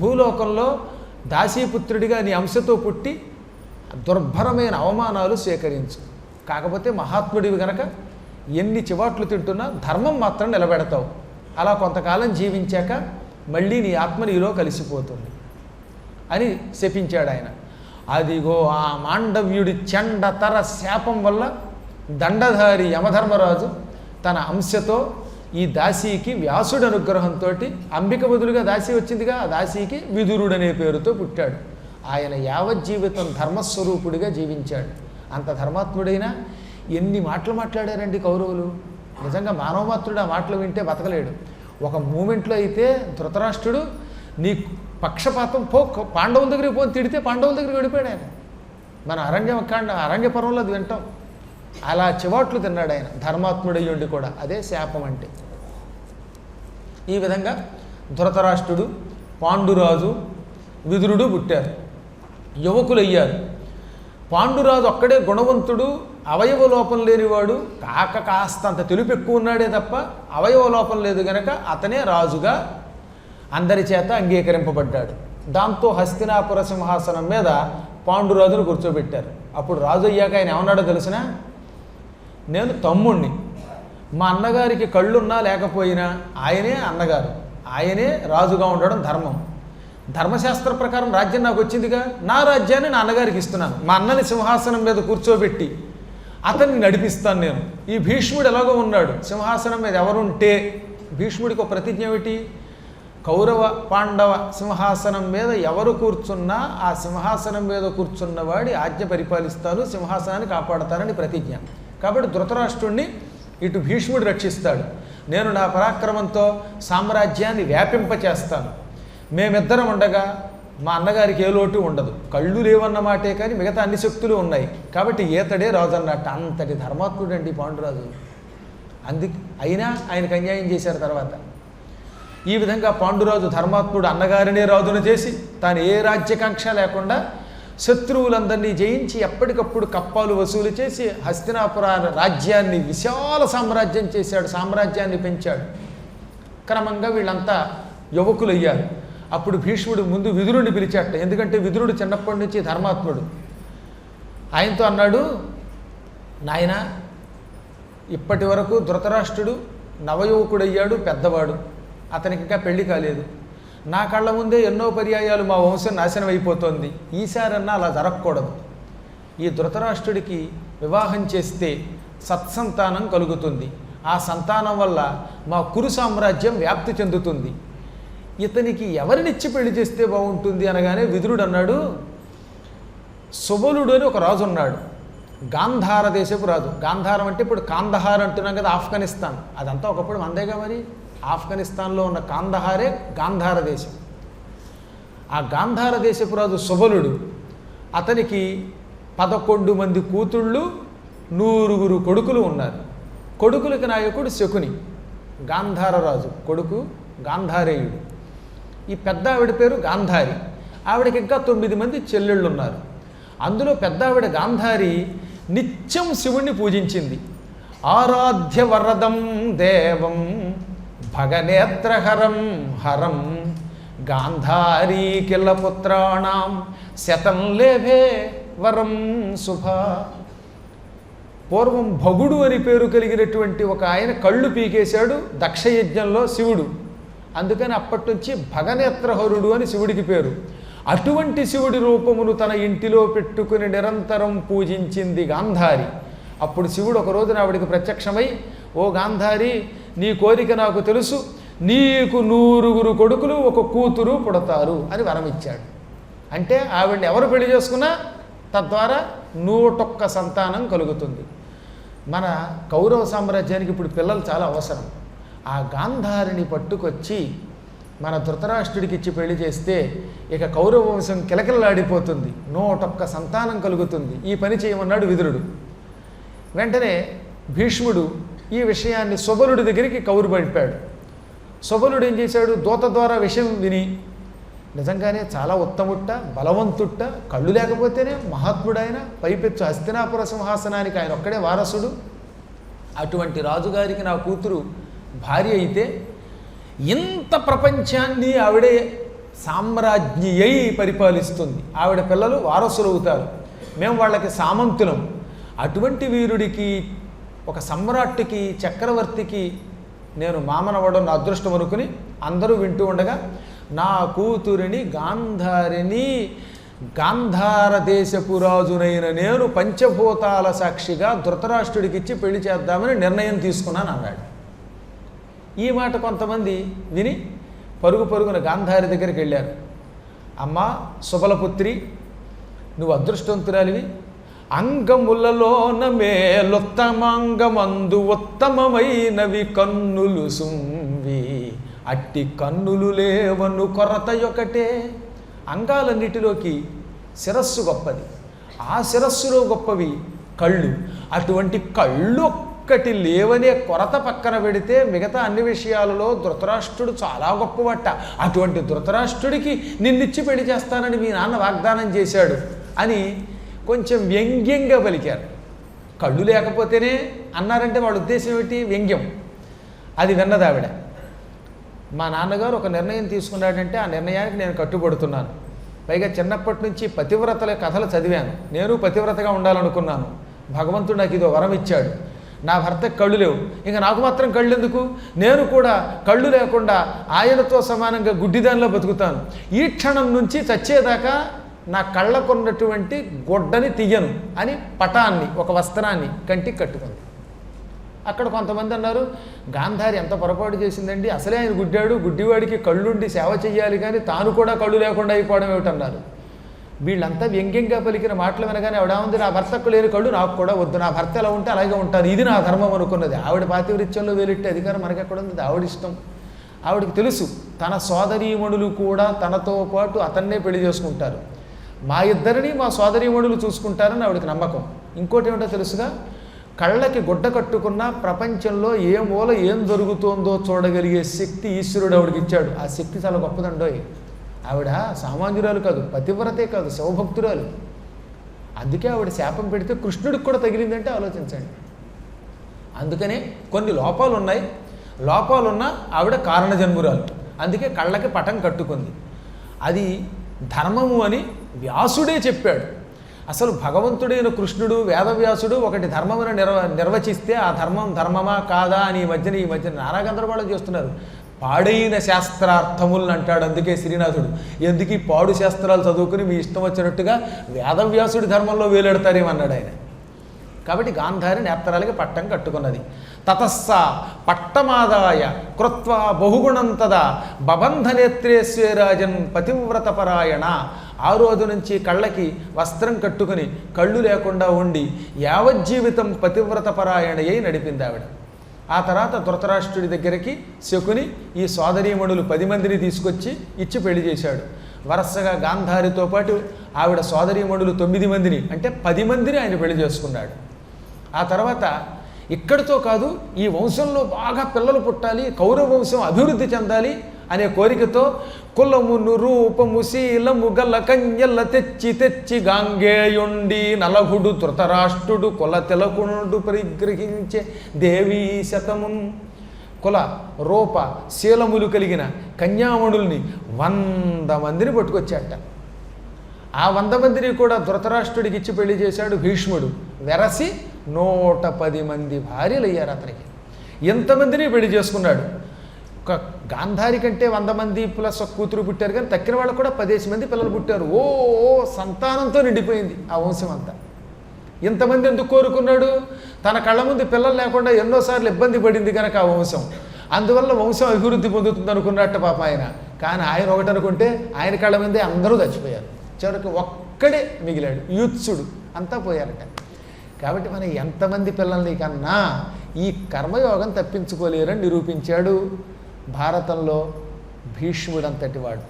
భూలోకంలో దాసీపుత్రుడిగా నీ అంశతో పుట్టి దుర్భరమైన అవమానాలు స్వీకరించు కాకపోతే మహాత్ముడివి గనక ఎన్ని చివాట్లు తింటున్నా ధర్మం మాత్రం నిలబెడతావు. అలా కొంతకాలం జీవించాక మళ్ళీ నీ ఆత్మ నీలో కలిసిపోతుంది అని శపించాడు ఆయన. అదిగో ఆ మాండవ్యుడి చెండతర శాపం వల్ల దండధారి యమధర్మరాజు తన అంశతో ఈ దాసీకి వ్యాసుడు అనుగ్రహంతో అంబిక బదులుగా దాసి వచ్చిందిగా ఆ దాసీకి విదురుడనే పేరుతో పుట్టాడు. ఆయన యావజ్జీవితం ధర్మస్వరూపుడిగా జీవించాడు. అంత ధర్మాత్ముడైనా ఎన్ని మాటలు మాట్లాడారండి కౌరవులు? నిజంగా మానవమాత్రుడు ఆ మాటలు వింటే బతకలేడు. ఒక మూమెంట్లో అయితే ధృతరాష్ట్రుడు నీ పక్షపాతం పో పాండవుల దగ్గరికి పోని తిడితే పాండవుల దగ్గరికి వెళ్ళిపోయాడు ఆయన. మన అరణ్యకాండ అరణ్య పర్వంలో అది వింటాం. అలా చివాట్లు తిన్నాడు ఆయన. ధర్మాత్ముడయ్యుండి కూడా అదే శాపం అంటే. ఈ విధంగా ధృతరాష్ట్రుడు పాండురాజు విదురుడు పుట్టారు. యువకులయ్యారు. పాండురాజు ఒక్కడే గుణవంతుడు అవయవ లోపం లేనివాడు కాక కాస్తంత తెలుపు ఎక్కువ ఉన్నాడే తప్ప అవయవ లోపం లేదు గనక అతనే రాజుగా అందరి చేత అంగీకరింపబడ్డాడు. దాంతో హస్తినాపుర సింహాసనం మీద పాండురాజును కూర్చోబెట్టారు. అప్పుడు రాజు అయ్యాక ఆయన ఏమన్నాడో తెలిసినా? నేను తమ్ముణ్ణి. మా అన్నగారికి కళ్ళున్నా లేకపోయినా ఆయనే అన్నగారు. ఆయనే రాజుగా ఉండడం ధర్మం. ధర్మశాస్త్ర ప్రకారం రాజ్యం నాకు వచ్చిందిగా. నా రాజ్యాన్ని నా అన్నగారికి ఇస్తున్నాను. మా అన్నని సింహాసనం మీద కూర్చోబెట్టి అతన్ని నడిపిస్తాను నేను. ఈ భీష్ముడు ఎలాగో ఉన్నాడు. సింహాసనం మీద ఎవరుంటే భీష్ముడికి ఒక ప్రతిజ్ఞ ఏమిటి? కౌరవ పాండవ సింహాసనం మీద ఎవరు కూర్చున్నా ఆ సింహాసనం మీద కూర్చున్నవాడి ఆజ్ఞ పరిపాలిస్తాను. సింహాసనాన్ని కాపాడతానని ప్రతిజ్ఞ. కాబట్టి ధృతరాష్ట్రుణ్ణి ఇటు భీష్ముడు రక్షిస్తాడు. నేను నా పరాక్రమంతో సామ్రాజ్యాన్ని వ్యాపింపచేస్తాను. మేమిద్దరం ఉండగా మా అన్నగారికి ఏ లోటు ఉండదు. కళ్ళు లేవన్న మాటే కానీ మిగతా అన్ని శక్తులు ఉన్నాయి. కాబట్టి ఏతడే రాజు అన్నట్టు అంతటి ధర్మాత్ముడండి పాండురాజు. అందుకు అయినా ఆయనకు అన్యాయం చేశారు తర్వాత. ఈ విధంగా పాండురాజు ధర్మాత్ముడు అన్నగారినే రాజును చేసి తాను ఏ రాజ్యకాంక్ష లేకుండా శత్రువులందరినీ జయించి ఎప్పటికప్పుడు కప్పాలు వసూలు చేసి హస్తినాపుర రాజ్యాన్ని విశాల సామ్రాజ్యం చేశాడు సామ్రాజ్యాన్ని పెంచాడు. క్రమంగా వీళ్ళంతా యువకులయ్యారు. అప్పుడు భీష్ముడు ముందు విదురుడిని పిలిచాట. ఎందుకంటే విదురుడు చిన్నప్పటి నుంచి ధర్మాత్ముడు. ఆయనతో అన్నాడు నాయన ఇప్పటి వరకు ధృతరాష్ట్రుడు నవయువకుడయ్యాడు పెద్దవాడు. అతనికి ఇంకా పెళ్ళి కాలేదు. నా కళ్ళ ముందే ఎన్నో పర్యాయాలు మా వంశం నాశనం అయిపోతుంది. ఈసారన్నా అలా జరగకూడదు. ఈ ధృతరాష్ట్రుడికి వివాహం చేస్తే సత్సంతానం కలుగుతుంది. ఆ సంతానం వల్ల మా కురు సామ్రాజ్యం వ్యాప్తి చెందుతుంది. ఇతనికి ఎవరినిచ్చి పెళ్ళి చేస్తే బాగుంటుంది అనగానే విదురుడు అన్నాడు సుబలుడు అని ఒక రాజు ఉన్నాడు. గాంధార దేశపు రాజు. గాంధారం అంటే ఇప్పుడు కాందహార్ అంటున్నాం కదా ఆఫ్ఘనిస్తాన్. అదంతా ఒకప్పుడు మందేగా మరి? ఆఫ్ఘనిస్తాన్లో ఉన్న కాందహారే గాంధార దేశం. ఆ గాంధార దేశపు రాజు సుబలుడు అతనికి పదకొండు మంది కూతుళ్ళు నూరుగురు కొడుకులు ఉన్నారు. కొడుకులకి నాయకుడు శకుని గాంధార రాజు కొడుకు గాంధారేయుడు. ఈ పెద్ద ఆవిడ పేరు గాంధారి. ఆవిడకి ఇంకా తొమ్మిది మంది చెల్లెళ్ళు ఉన్నారు అందులో పెద్ద ఆవిడ గాంధారి నిత్యం శివుణ్ణి పూజించింది. ఆరాధ్య వరదం దేవం భగనేత్రహరం హరం గాంధారీ పుత్రాణం శతం లేభే వరం శుభ పూర్వం భగుడు అని పేరు కలిగినటువంటి ఒక ఆయన కళ్ళు పీకేశాడు దక్షయజ్ఞంలో శివుడు. అందుకని అప్పటి నుంచి భగనేత్రహరుడు అని శివుడికి పేరు. అటువంటి శివుడి రూపమును తన ఇంటిలో పెట్టుకుని నిరంతరం పూజించింది గాంధారి. అప్పుడు శివుడు ఒక రోజున ఆవిడికి ప్రత్యక్షమై ఓ గాంధారి నీ కోరిక నాకు తెలుసు నీకు నూరుగురు కొడుకులు ఒక కూతురు పుడతారు అని వరమిచ్చాడు. అంటే ఆవిడని ఎవరు పెళ్ళి చేసుకున్నా తద్వారా నూటొక్క సంతానం కలుగుతుంది. మన కౌరవ సామ్రాజ్యానికి ఇప్పుడు పిల్లలు చాలా అవసరం. ఆ గాంధారిని పట్టుకొచ్చి మన ధృతరాష్ట్రుడికి ఇచ్చి పెళ్ళి చేస్తే ఇక కౌరవ వంశం కిలకిలలాడిపోతుంది. నూటొక్క సంతానం కలుగుతుంది. ఈ పని చేయమన్నాడు విదురుడు. వెంటనే భీష్ముడు ఈ విషయాన్ని సుబలుడి దగ్గరికి కౌరు పంపాడు. సుబలుడు ఏం చేశాడు? దూత ద్వారా విషయం విని నిజంగానే చాలా ఉత్తముట్ట బలవంతుట్ట కళ్ళు లేకపోతేనే మహాత్ముడైన పైపెచ్చు హస్తినాపుర సింహాసనానికి ఆయన ఒక్కడే వారసుడు. అటువంటి రాజుగారికి నా కూతురు భార్య అయితే ఇంత ప్రపంచాన్ని ఆవిడే సామ్రాజ్ఞి అయి పరిపాలిస్తుంది. ఆవిడ పిల్లలు వారసులు అవుతారు మేము వాళ్ళకి సామంతులం. అటువంటి వీరుడికి ఒక సమ్రాట్టుకి చక్రవర్తికి నేను మామనవ్వడం నా అదృష్టం అనుకుని అందరూ వింటూ ఉండగా నా కూతురిని గాంధారిని గాంధార దేశపు రాజునైన నేను పంచభూతాల సాక్షిగా ధృతరాష్ట్రుడికి ఇచ్చి పెళ్ళి చేద్దామని నిర్ణయం తీసుకున్నాను అన్నాడు. ఈ మాట కొంతమంది విని పరుగు పరుగున గాంధారి దగ్గరికి వెళ్ళారు. అమ్మ సుబలపుత్రి నువ్వు అదృష్టవంతురాలివి. అంగములలోన మేలుత్తమాంగమందు ఉత్తమమైనవి కన్నులు సుంవి. అట్టి కన్నులు లేవను కొరత ఒకటే అంగాలన్నిటిలోకి శిరస్సు గొప్పది. ఆ శిరస్సులో గొప్పవి కళ్ళు. అటువంటి కళ్ళు ఒక్కటి లేవనే కొరత పక్కన పెడితే మిగతా అన్ని విషయాలలో ధృతరాష్ట్రుడు చాలా గొప్పవట. అటువంటి ధృతరాష్ట్రుడికి నిన్నిచ్చి పెళ్ళి చేస్తానని మీ నాన్న వాగ్దానం చేశాడు అని కొంచెం వ్యంగ్యంగా పలికారు. కళ్ళు లేకపోతేనే అన్నారంటే వాళ్ళ ఉద్దేశం ఏమిటి? వ్యంగ్యం. అది విన్నది ఆవిడ. మా నాన్నగారు ఒక నిర్ణయం తీసుకున్నాడంటే ఆ నిర్ణయానికి నేను కట్టుబడుతున్నాను. పైగా చిన్నప్పటి నుంచి పతివ్రతల కథలు చదివాను. నేను పతివ్రతగా ఉండాలనుకున్నాను. భగవంతుడు నాకు ఇదో వరం ఇచ్చాడు. నా భర్తకు కళ్ళు లేవు. ఇంకా నాకు మాత్రం కళ్ళు ఎందుకు? నేను కూడా కళ్ళు లేకుండా ఆయనతో సమానంగా గుడ్డిదానిలో బతుకుతాను. ఈ క్షణం నుంచి చచ్చేదాకా నా కళ్ళకున్నటువంటి గొడ్డని తీయను అని పటాన్ని ఒక వస్త్రాన్ని కంటికి కట్టుకుంది. అక్కడ కొంతమంది అన్నారు గాంధారి ఎంత పొరపాటు చేసిందండి? అసలే ఆయన గుడ్డాడు గుడ్డివాడికి కళ్ళుండి సేవ చేయాలి కానీ తాను కూడా కళ్ళు లేకుండా అయిపోవడం ఏమిటన్నారు? వీళ్ళంతా వ్యంగ్యంగా పలికిన మాటలు వినగానే ఆవిడ ఉంది నా భర్తకు లేని కళ్ళు నాకు కూడా వద్దు నా భర్త ఎలా ఉంటే అలాగే ఉంటాను ఇది నా ధర్మం అనుకున్నది. ఆవిడ పాతివృత్యంలో వేలిట్టే అధికారం మనకెక్కడ ఉంది? ఆవిడ ఇష్టం. ఆవిడకి తెలుసు తన సోదరీమణులు కూడా తనతో పాటు అతన్నే పెళ్ళి చేసుకుంటారు. మా ఇద్దరిని మా సోదరీమణులు చూసుకుంటారని ఆవిడకి నమ్మకం. ఇంకోటి ఏమిటో తెలుసుగా కళ్ళకి గుడ్డ కట్టుకున్న ప్రపంచంలో ఏ మూల ఏం జరుగుతోందో చూడగలిగే శక్తి ఈశ్వరుడు ఆవిడకి ఇచ్చాడు. ఆ శక్తి చాలా గొప్పదండోయ్. ఆవిడ సామాన్యురాలు కాదు పతివ్రతే కాదు శివభక్తురాలు. అందుకే ఆవిడ శాపం పెడితే కృష్ణుడికి కూడా తగిలిందంటే ఆలోచించండి. అందుకనే కొన్ని లోపాలు ఉన్నాయి లోపాలున్న ఆవిడ కారణజన్మురాలు. అందుకే కళ్ళకి పటం కట్టుకుంది. అది ధర్మము అని వ్యాసుడే చెప్పాడు. అసలు భగవంతుడైన కృష్ణుడు వేదవ్యాసుడు ఒకటి ధర్మమును నిర్వ నిర్వచిస్తే ఆ ధర్మం ధర్మమా కాదా అని ఈ మధ్యన ఈ మధ్యన నానా గందరగోళం చేస్తున్నారు. పాడైన శాస్త్రార్థములను అంటాడు అందుకే శ్రీనాథుడు. ఎందుకు ఈ పాడు శాస్త్రాలు చదువుకుని మీ ఇష్టం వచ్చినట్టుగా వేదవ్యాసుడి ధర్మంలో వేలెడతారేమన్నాడు ఆయన. కాబట్టి గాంధారి నేత్రాలకి పట్టం కట్టుకున్నది. తతస్స పట్టమాదాయ కృత్వ బహుగుణం తదా బబంధనేత్రేశ్వరాజన్ పతివ్రతపరాయణ ఆ రోజు నుంచి కళ్ళకి వస్త్రం కట్టుకుని కళ్ళు లేకుండా ఉండి యావజ్జీవితం పతివ్రత పరాయణయ్యి నడిపింది ఆవిడ. ఆ తర్వాత ధృతరాష్ట్రుడి దగ్గరికి శకుని ఈ సోదరీమణులు పది మందిని తీసుకొచ్చి ఇచ్చి పెళ్ళి చేశాడు. వరుసగా గాంధారితో పాటు ఆవిడ సోదరీమణులు తొమ్మిది మందిని అంటే పది మందిని ఆయన పెళ్ళి చేసుకున్నాడు. ఆ తర్వాత ఇక్కడితో కాదు ఈ వంశంలో బాగా పిల్లలు పుట్టాలి కౌరవ వంశం అభివృద్ధి చెందాలి అనే కోరికతో కులమును రూపము శీలము గల కన్యల తెచ్చి తెచ్చి గాంగేయుండి నలగుడు ధృతరాష్ట్రుడు కుల తిలకునుడు పరిగ్రహించే దేవీ శతమున్ కుల రూప శీలములు కలిగిన కన్యామణుల్ని వంద మందిని పట్టుకొచ్చాట ఆ వంద మందిని కూడా ధృతరాష్ట్రుడికి ఇచ్చి పెళ్ళి చేశాడు భీష్ముడు. వెరసి నూట పది మంది భార్యలు అయ్యారు అతనికి ఎంతమందిని పెళ్ళి చేసుకున్నాడు? ఒక గాంధారి కంటే వంద మంది ప్లస్ ఒక కూతురు పుట్టారు కానీ తక్కిన వాళ్ళకు కూడా పదేసి మంది పిల్లలు పుట్టారు. ఓ ఓ సంతానంతో నిండిపోయింది ఆ వంశం అంతా. ఇంతమంది ఎందుకు కోరుకున్నాడు? తన కళ్ళ ముందు పిల్లలు లేకుండా ఎన్నోసార్లు ఇబ్బంది పడింది కనుక ఆ వంశం. అందువల్ల వంశం అభివృద్ధి పొందుతుంది అనుకున్నట్టు పాప ఆయన. కానీ ఆయన ఒకటి అనుకుంటే ఆయన కళ్ళ ముందే అందరూ చచ్చిపోయారు. చివరికి ఒక్కడే మిగిలాడు. యూత్సుడు అంతా పోయారట. కాబట్టి మనం ఎంతమంది పిల్లల్ని కన్నా ఈ కర్మయోగం తప్పించుకోలేరని నిరూపించాడు. భారతంలో భీష్ముడంతటి వాడు.